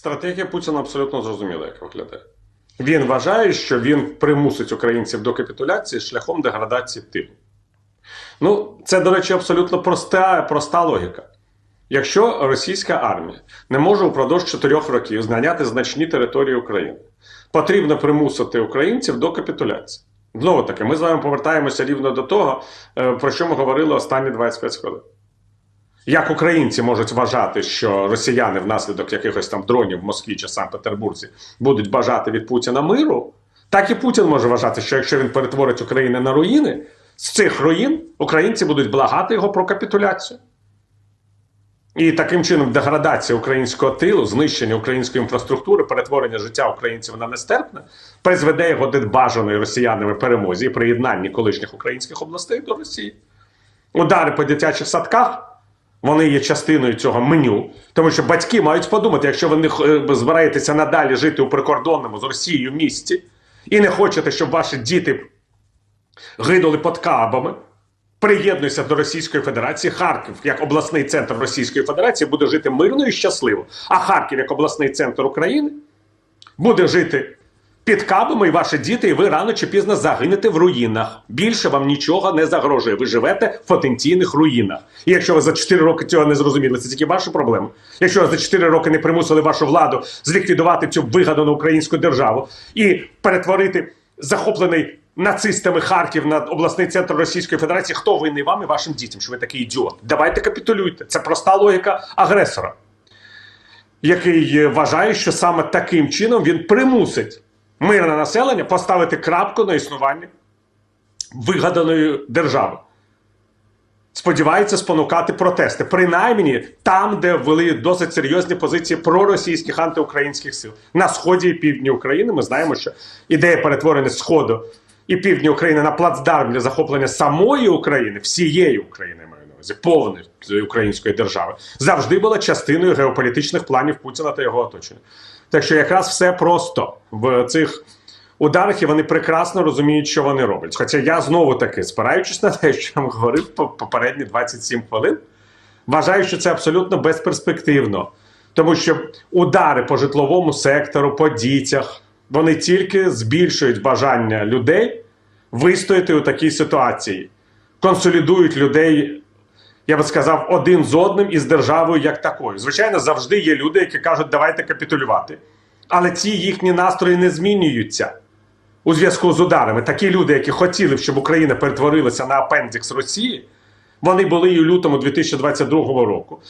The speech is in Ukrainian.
Стратегія Путіна абсолютно зрозуміла, як виглядає. Він вважає, що він примусить українців до капітуляції шляхом деградації тилу. Ну, це, до речі, абсолютно проста, проста логіка. Якщо російська армія не може упродовж чотирьох років зайняти значні території України, потрібно примусити українців до капітуляції. Знову таки, ми з вами повертаємося рівно до того, е, про що ми говорили останні 25 хвилин. Як українці можуть вважати, що росіяни внаслідок якихось там дронів в Москві чи Санкт-Петербурзі будуть бажати від Путіна миру, так і Путін може вважати, що якщо він перетворить Україну на руїни, з цих руїн українці будуть благати його про капітуляцію. І таким чином деградація українського тилу, знищення української інфраструктури, перетворення життя українців на нестерпне призведе його до бажаної росіянами перемозі і приєднанні колишніх українських областей до Росії. Удари по дитячих садках. Вони є частиною цього меню, тому що батьки мають подумати, якщо ви не е, збираєтеся надалі жити у прикордонному з Росією місті і не хочете, щоб ваші діти гинули під кабами, приєднуйся до Російської Федерації. Харків, як обласний центр Російської Федерації, буде жити мирно і щасливо. А Харків, як обласний центр України, буде жити під кабами, і ваші діти, і ви рано чи пізно загинете в руїнах. Більше вам нічого не загрожує. Ви живете в потенційних руїнах. І якщо ви за 4 роки цього не зрозуміли, це тільки ваша проблема. Якщо ви за 4 роки не примусили вашу владу зліквідувати цю вигадану українську державу і перетворити захоплений нацистами Харків на обласний центр Російської Федерації, хто винний вам і вашим дітям, що ви такий ідіот? Давайте капітулюйте. Це проста логіка агресора який е, вважає, що саме таким чином він примусить мирне населення поставити крапку на існування вигаданої держави. Сподівається спонукати протести, принаймні там, де ввели досить серйозні позиції проросійських антиукраїнських сил. На сході і півдні України ми знаємо, що ідея перетворення сходу і півдня України на плацдарм для захоплення самої України, всієї України увазі, повної української держави, завжди була частиною геополітичних планів Путіна та його оточення. Так що якраз все просто в цих ударах і вони прекрасно розуміють, що вони роблять. Хоча я знову таки, спираючись на те, що я говорив по- попередні 27 хвилин, вважаю, що це абсолютно безперспективно. Тому що удари по житловому сектору, по дітях, вони тільки збільшують бажання людей вистояти у такій ситуації, консолідують людей, я би сказав, один з одним і з державою як такою. Звичайно, завжди є люди, які кажуть, давайте капітулювати. Але ці їхні настрої не змінюються у зв'язку з ударами. Такі люди, які хотіли, щоб Україна перетворилася на апендікс Росії, вони були і у лютому 2022 року.